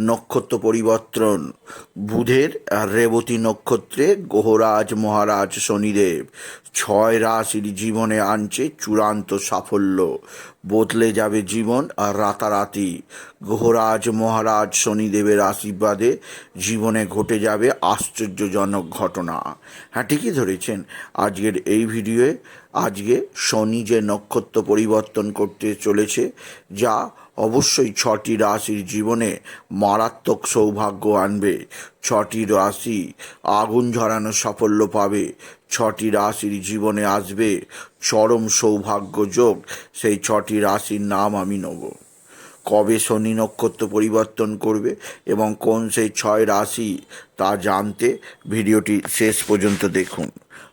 নক্ষত্র পরিবর্তন। বুধের রেবতী নক্ষত্রে গ্রহরাজ মহারাজ শনিদেব। ছয় রাশির জীবনে আনছে চূড়ান্ত সাফল্য। বদলে যাবে জীবন আর রাতারাতি। গ্রহরাজ মহারাজ শনিদেবের আশীর্বাদে জীবনে ঘটে যাবে আশ্চর্যজনক ঘটনা। হ্যাঁ ঠিকই ধরেছেন। আজকের এই ভিডিওয়ে আজকে শনি যে নক্ষত্র পরিবর্তন করতে চলেছে, যা অবশ্যই ছটি রাশির জীবনে মারাত্মক সৌভাগ্য আনবে। ছটি রাশি আগুন ঝরানো সাফল্য পাবে। ছটি রাশির জীবনে আসবে চরম সৌভাগ্য যোগ। সেই ছটি রাশির নাম আমি নেব। কবে শনি নক্ষত্র পরিবর্তন করবে এবং কোন সেই ছয় রাশি তা জানতে ভিডিওটি শেষ পর্যন্ত দেখুন।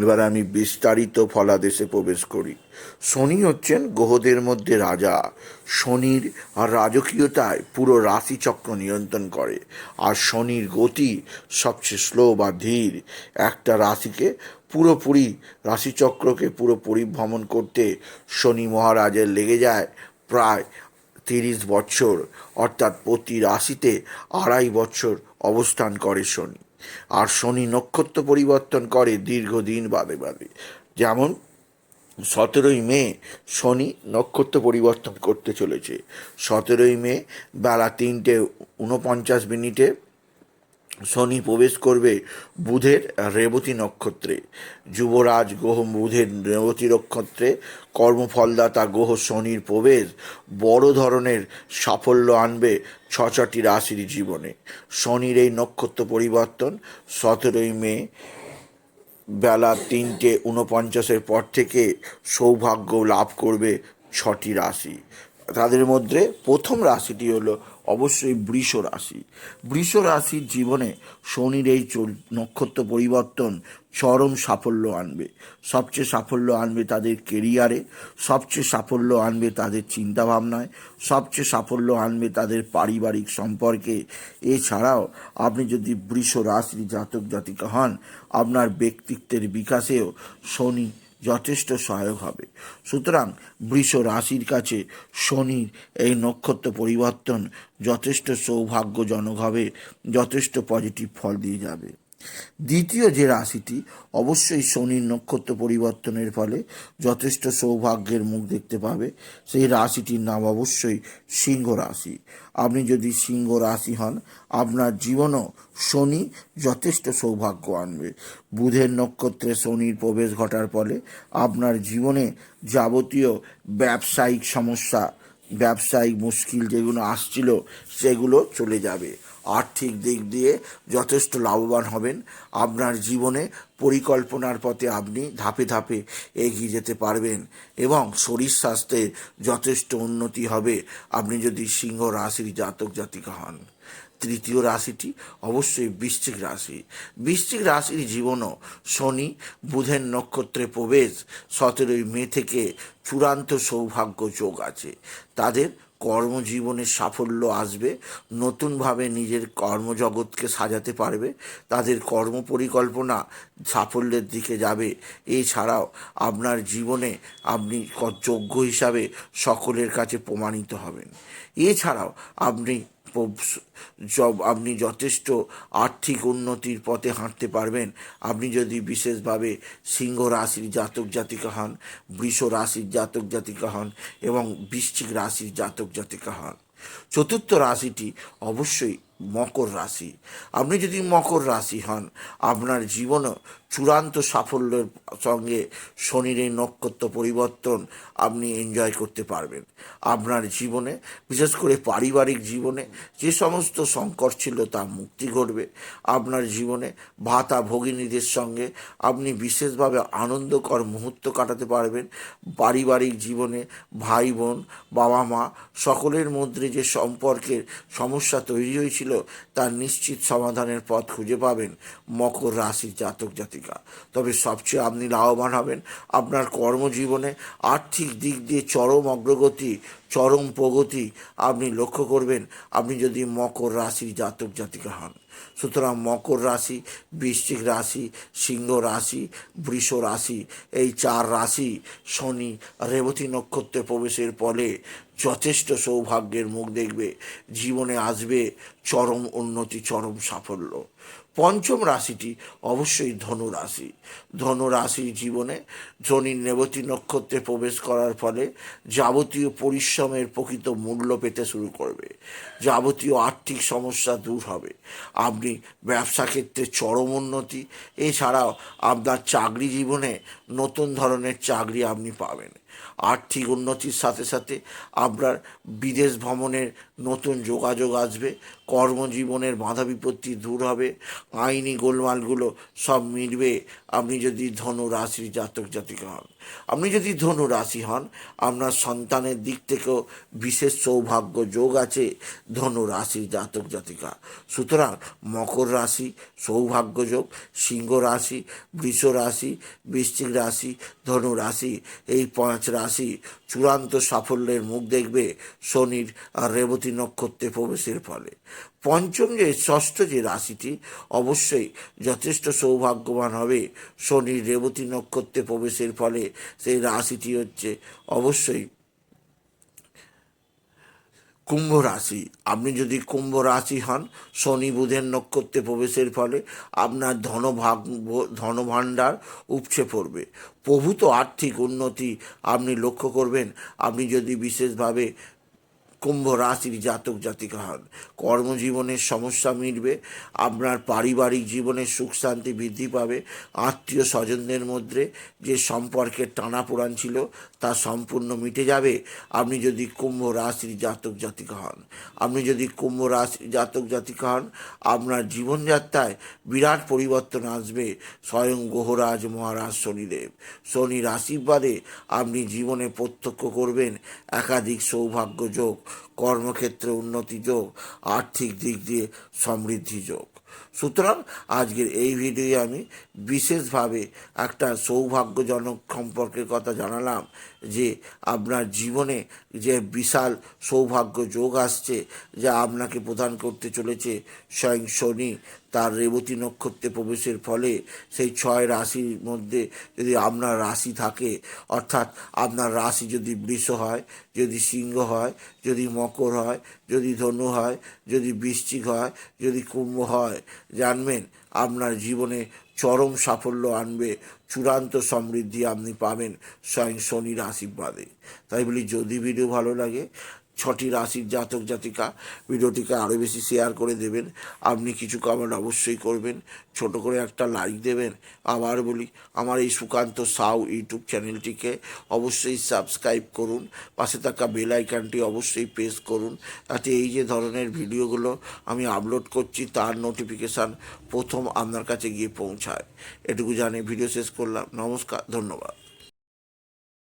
এবার আমি বিস্তারিত ফলাদেশে প্রবেশ করি। শনি হচ্ছেন গ্রহদের মধ্যে রাজা। শনির আর রাজকীয়তায় পুরো রাশিচক্র নিয়ন্ত্রণ করে। আর শনির গতি সবচেয়ে স্লো বা ধীর। একটা রাশিকে পুরোপুরি, রাশিচক্রকে পুরো পরিভ্রমণ করতে শনি মহারাজের লেগে যায় প্রায় তিরিশ বছর। অর্থাৎ প্রতি রাশিতে আড়াই বছর অবস্থান করে শনি। আর শনি নক্ষত্র পরিবর্তন করে দীর্ঘদিন বাদে বাদে। যেমন সতেরোই মে শনি নক্ষত্র পরিবর্তন করতে চলেছে। সতেরোই মে বেলা তিনটে উনপঞ্চাশ মিনিটে শনি প্রবেশ করবে বুধের রেবতী নক্ষত্রে। যুবরাজ গ্রহ বুধের রেবতী নক্ষত্রে। কর্মফলদাতা গ্রহ শনির প্রবেশ। বড় ধরনের সাফল্য আনবে ছ ছটি রাশির জীবনে। শনির এই নক্ষত্র পরিবর্তন সতেরোই মে বেলা তিনটে উনপঞ্চাশের পর থেকে সৌভাগ্য লাভ করবে ছটি রাশি। তাদের মধ্যে প্রথম রাশিটি হলো অবশ্যই বৃষ রাশি। বৃষ রাশির জীবনে শনির এই চল নক্ষত্র পরিবর্তন চরম সাফল্য আনবে। সবচেয়ে সাফল্য আনবে তাদের কেরিয়ারে সবচেয়ে সাফল্য আনবে তাদের চিন্তাভাবনায়, সবচেয়ে সাফল্য আনবে তাদের পারিবারিক সম্পর্কে। এছাড়াও আপনি যদি বৃষ রাশির জাতক জাতিকা হন, আপনার ব্যক্তিত্বের বিকাশেও শনি যথেষ্ট সহায়ক হবে। সুতরাং বৃষ রাশির কাছে শনির এই নক্ষত্র পরিবর্তন যথেষ্ট সৌভাগ্যজনক হবে, যথেষ্ট পজিটিভ ফল দিয়ে যাবে। দ্বিতীয় যে রাশিটি অবশ্যই শনির নক্ষত্র পরিবর্তনের ফলে যথেষ্ট সৌভাগ্যের মুখ দেখতে পাবে। সেই রাশিটির নাম অবশ্যই সিংহ রাশি। আপনি যদি সিংহ রাশি হন, আপনার জীবনও শনি যথেষ্ট সৌভাগ্য আনবে। বুধের নক্ষত্রে শনির প্রবেশ ঘটার ফলে আপনার জীবনে যাবতীয় ব্যবসায়িক সমস্যা ব্যবসায়িক মুশকিল যেগুলো আসছিল, সেগুলো চলে যাবে। আর্থিক দিক দিয়ে যথেষ্ট লাভবান হবেন। আপনার জীবনে পরিকল্পনার পথে আপনি ধাপে ধাপে এগিয়ে যেতে পারবেন এবং শরীর স্বাস্থ্যের যথেষ্ট উন্নতি হবে। আপনি যদি সিংহ রাশির জাতক জাতিকা হন। তৃতীয় রাশিটি অবশ্যই বৃশ্চিক রাশি। বৃশ্চিক রাশির জীবনও শনি বুধের নক্ষত্রে প্রবেশ, সতেরোই মে থেকে চূড়ান্ত সৌভাগ্য যোগ আছে। তাদের কর্মজীবনে সাফল্য আসবে, নতুনভাবে নিজের কর্মজগৎকে সাজাতে পারবে, তাদের কর্ম পরিকল্পনা সাফল্যের দিকে যাবে। এছাড়াও আপনার জীবনে আপনি যোগ্য হিসাবে সকলের কাছে প্রমাণিত হবেন। এছাড়াও আপনি আপনি যথেষ্ট আর্থিক উন্নতির পথে হাঁটতে পারবেন। আপনি যদি বিশেষভাবে সিংহ রাশির জাতক জাতিকা হন, বৃষ রাশির জাতক জাতিকা হন এবং বৃশ্চিক রাশির জাতক জাতিকা হন, চতুর্থ রাশিটি অবশ্যই মকর রাশি। আপনি যদি মকর রাশি হন, আপনার জীবনও চূড়ান্ত সাফল্যের সঙ্গে শনির এই নক্ষত্র পরিবর্তন আপনি এনজয় করতে পারবেন। আপনার জীবনে, বিশেষ করে পারিবারিক জীবনে যে সমস্ত সংকট ছিল তা মুক্তি ঘটবে, আপনার জীবনে ভাতা ভগিনীদের সঙ্গে আপনি বিশেষভাবে আনন্দকর মুহূর্ত কাটাতে পারবেন। পারিবারিক জীবনে ভাই বোন, বাবা মা, সকলের মধ্যে যে সম্পর্কের সমস্যা তৈরি হয়েছিল তার নিশ্চিত সমাধানের পথ খুঁজে পাবেন মকর রাশির জাতক জাতিকা। তবে সবচেয়ে আপনি লাভবান হবেন আপনার কর্মজীবনে আর্থিক দিক দিয়ে চরম অগ্রগতি চরম প্রগতি আপনি লক্ষ্য করবেন। আপনি যদি মকর রাশির জাতক জাতিকা হন, সুতরাং মকর রাশি, বৃশ্চিক রাশি, সিংহ রাশি, বৃষ রাশি, এই চার রাশি শনি, রেবতী নক্ষত্রে প্রবেশের ফলে যথেষ্ট সৌভাগ্যের মুখ দেখবে, জীবনে আসবে চরম উন্নতি, চরম সাফল্য। পঞ্চম রাশিটি অবশ্যই ধনু রাশি ধনু রাশির জীবনে শনির নেবতী নক্ষত্রে প্রবেশ করার ফলে যাবতীয় পরিশ্রমের প্রকৃত মূল্য পেতে শুরু করবে। যাবতীয় আর্থিক সমস্যা দূর হবে। আপনি ব্যবসা ক্ষেত্রে চরম উন্নতি। এছাড়াও আপনার চাকরি জীবনে নতুন ধরনের চাকরি আপনি পাবেন। আর্থিক উন্নতির সাথে সাথে আপনার বিদেশ ভ্রমণের নতুন যোগাযোগ আসবে, কর্মজীবনের বাধা বিপত্তি দূর হবে, আইনি গোলমালগুলো সব মিটবে আপনি যদি ধনু রাশির জাতক জাতিকা হন, আপনি যদি ধনু রাশি হন, আপনার সন্তানের দিক থেকেও বিশেষ সৌভাগ্য যোগ আছে ধনু রাশির জাতক জাতিকা। সুতরাং মকর রাশি সৌভাগ্য যোগ, সিংহ রাশি, বৃষ রাশি, বৃশ্চিক রাশি ধনু রাশি এই পাঁচ রাশি চূড়ান্ত সাফল্যের মুখ দেখবে শনির আর রেবতী নক্ষত্রে প্রবেশের ফলে। পঞ্চম যে ষষ্ঠ যে রাশিটি, অবশ্যই যথেষ্ট সৌভাগ্যবান হবে শনির রেবতী নক্ষত্রে প্রবেশের ফলে। সেই রাশিটি হচ্ছে অবশ্যই কুম্ভ রাশি। আপনি যদি কুম্ভ রাশি হন, শনি বুধের নক্ষত্রে প্রবেশের ফলে আপনার ধনভাগ, ধনভাণ্ডার উপছে পড়বে। প্রভূত আর্থিক উন্নতি আপনি লক্ষ্য করবেন। আপনি যদি বিশেষভাবে কুম্ভ রাশির জাতক জাতিকা হন কর্মজীবনের সমস্যা মিটবে, আপনার পারিবারিক জীবনের সুখ শান্তি বৃদ্ধি পাবে, আত্মীয় স্বজনদের মধ্যে যে সম্পর্কের টানাপোড়ান ছিল তা সম্পূর্ণ মিটে যাবে। আপনি যদি কুম্ভ রাশির জাতক জাতিকা হন, আপনি যদি কুম্ভ রাশির জাতক জাতিকা হন, আপনার জীবনযাত্রায় বিরাট পরিবর্তন আসবে। স্বয়ং গ্রহরাজ মহারাজ শনিদেব শনির আশীর্বাদে আপনি জীবনে প্রত্যক্ষ করবেন একাধিক সৌভাগ্য যোগ। কর্মক্ষেত্রে উন্নতি যোগ, আর্থিক দিক দিয়ে সমৃদ্ধি যোগ। সুতরাং আজকের এই ভিডিও আমি বিশেষভাবে একটা সৌভাগ্যজনক সম্পর্কের কথা জানালাম যে আপনার জীবনে যে বিশাল সৌভাগ্য যোগ আসছে, যা আপনাকে প্রদান করতে চলেছে স্বয়ং শনি তার রেবতী নক্ষত্রে প্রবেশের ফলে সেই ছয় রাশির মধ্যে যদি আপনার রাশি থাকে, অর্থাৎ আপনার রাশি যদি বৃষ হয়, যদি সিংহ হয়, যদি মকর হয়, যদি ধনু হয়, যদি বৃশ্চিক হয়, যদি কুম্ভ হয়, জানবেন আপনার জীবনে চরম সাফল্য আনবে, চূড়ান্ত সমৃদ্ধি আপনি পাবেন স্বয়ং শনির আশীর্বাদে তাই বলি, যদি ভিডিও ভালো লাগে ছটি রাশির জাতক জাতিকা। ভিডিওটিকে আরও বেশি শেয়ার করে দেবেন। আপনি কিছু কমেন্ট অবশ্যই করবেন। ছোট করে একটা লাইক দেবেন। আবার বলি, আমার এই সুকান্ত সাউ ইউটিউব চ্যানেলটিকে অবশ্যই সাবস্ক্রাইব করুন। পাশে থাকা বেল আইকনটি অবশ্যই প্রেস করুন। তাতে এই যে ধরনের ভিডিওগুলো আমি আপলোড করছি, তার নোটিফিকেশান প্রথম আপনার কাছে গিয়ে পৌঁছায়। এটুকু জানে ভিডিও শেষ করলাম। নমস্কার, ধন্যবাদ।